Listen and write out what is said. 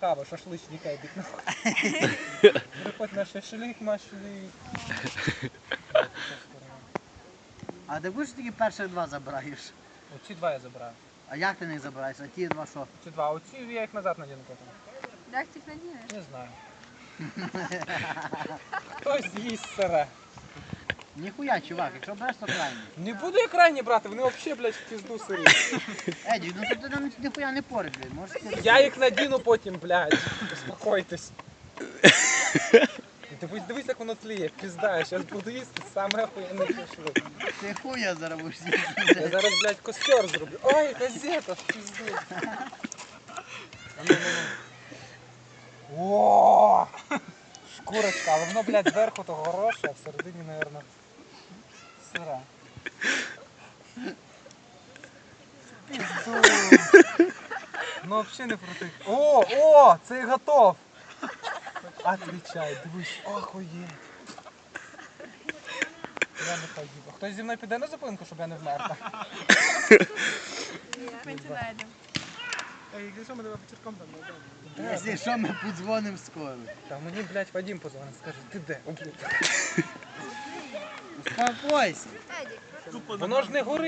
Кава, шашличника йдуть нахуй. Приходь на шашлик, машлик. А ти будеш тільки перших два забираєш? Оці два я забираю. А як ти них забираєш? А ті два що? Ці два, оці я їх назад надіну потім. Як ти їх надінеш? Не знаю. Хтось з'їсть сире. Ніхуя, чувак, якщо береш, то крайній. Не буду я крайні брати, вони взагалі, блядь, в пізду сирі. Еді, ну ти нам ніхуя не пориш, блядь. Можеш. Я їх надіну потім, блядь. Успокойтесь. Дивись, дивись, як воно тліє, пізда, я зараз буду їсти саме охуєнний шашлик. Ти хуя зараз будеш Я зараз, блядь, костер зроблю. Ой, газета, в пізду. А ну, ну, ну. О! Шкурочка, але воно, блядь, зверху то хороше, а всередині, сира. Ну, взагалі не проти. О, о, це готов. Отвічай, дивись, охуєть. Я не поїду. Хтось зі мною піде на зупинку, щоб я не вмер. Ні, ми це знайдемо. Якщо ми тебе вечірком там Якщо що, ми подзвонимо скоро. Та мені, блядь, Вадим позвонить, скаже, ти де? О, блядь. Успокойся. Воно ж не горить.